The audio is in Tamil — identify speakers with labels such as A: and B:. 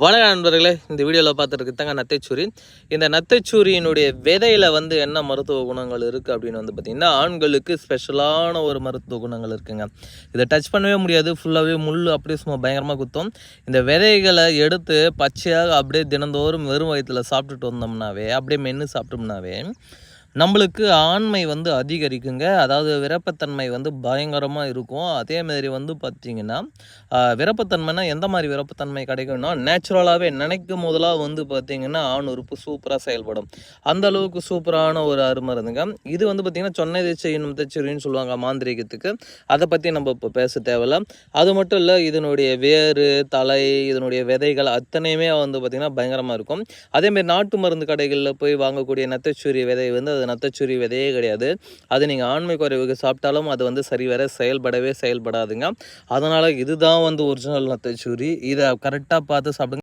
A: வணக்க நண்பர்களே இந்த வீடியோவில் பார்த்துருக்கு தாங்க நத்தைச்சூரி. இந்த நத்தைச்சூரியினுடைய விதையில் வந்து என்ன மருத்துவ குணங்கள் இருக்குது அப்படின்னு வந்து பார்த்திங்கன்னா ஆண்களுக்கு ஸ்பெஷலான ஒரு மருத்துவ குணங்கள் இருக்குங்க. இதை டச் பண்ணவே முடியாது ஃபுல்லாகவே முள் அப்படியே சும்மா பயங்கரமாக குத்தும். இந்த விதைகளை எடுத்து பச்சையாக அப்படியே தினந்தோறும் வெறும் வயிற்றில் சாப்பிட்டுட்டு வந்தோம்னாவே அப்படியே மென்று சாப்பிட்டோம்னாவே நம்மளுக்கு ஆண்மை வந்து அதிகரிக்குங்க. அதாவது விரப்பத்தன்மை வந்து பயங்கரமாக இருக்கும். அதே மாதிரி வந்து பார்த்திங்கன்னா விரப்பத்தன்மைன்னா விரப்பத்தன்மைனா எந்த மாதிரி விரப்பத்தன்மை கிடைக்கும்னா நேச்சுரலாகவே நினைக்கும் போதெல்லாம் வந்து பார்த்திங்கன்னா ஆண் உறுப்பு சூப்பராக செயல்படும். அந்த அளவுக்கு சூப்பரான ஒரு அருமருந்துங்க இது வந்து பார்த்திங்கன்னா சொன்னதை செய்யணும் தச்சுரின்னு சொல்லுவாங்க மாந்திரிகத்துக்கு. அதை பற்றி நம்ம இப்போ பேச தேவையில்ல. அது மட்டும் இல்லை இதனுடைய வேறு தலை இதனுடைய விதைகள் அத்தனையுமே வந்து பார்த்திங்கன்னா பயங்கரமாக இருக்கும். அதேமாரி நாட்டு மருந்து கடைகளில் போய் வாங்கக்கூடிய நத்தச்சூரிய விதை வந்து அது நத்தைச்சூரி விதையே கிடையாது. அது நீங்கள் ஆண்மை குறைவுக்கு சாப்பிட்டாலும் அது வந்து சரிவர செயல்படவே செயல்படாதுங்க. அதனால் இதுதான் வந்து ஒரிஜினல் நத்தைச்சூரி. இதை கரெக்டாக பார்த்து சாப்பிடுங்க.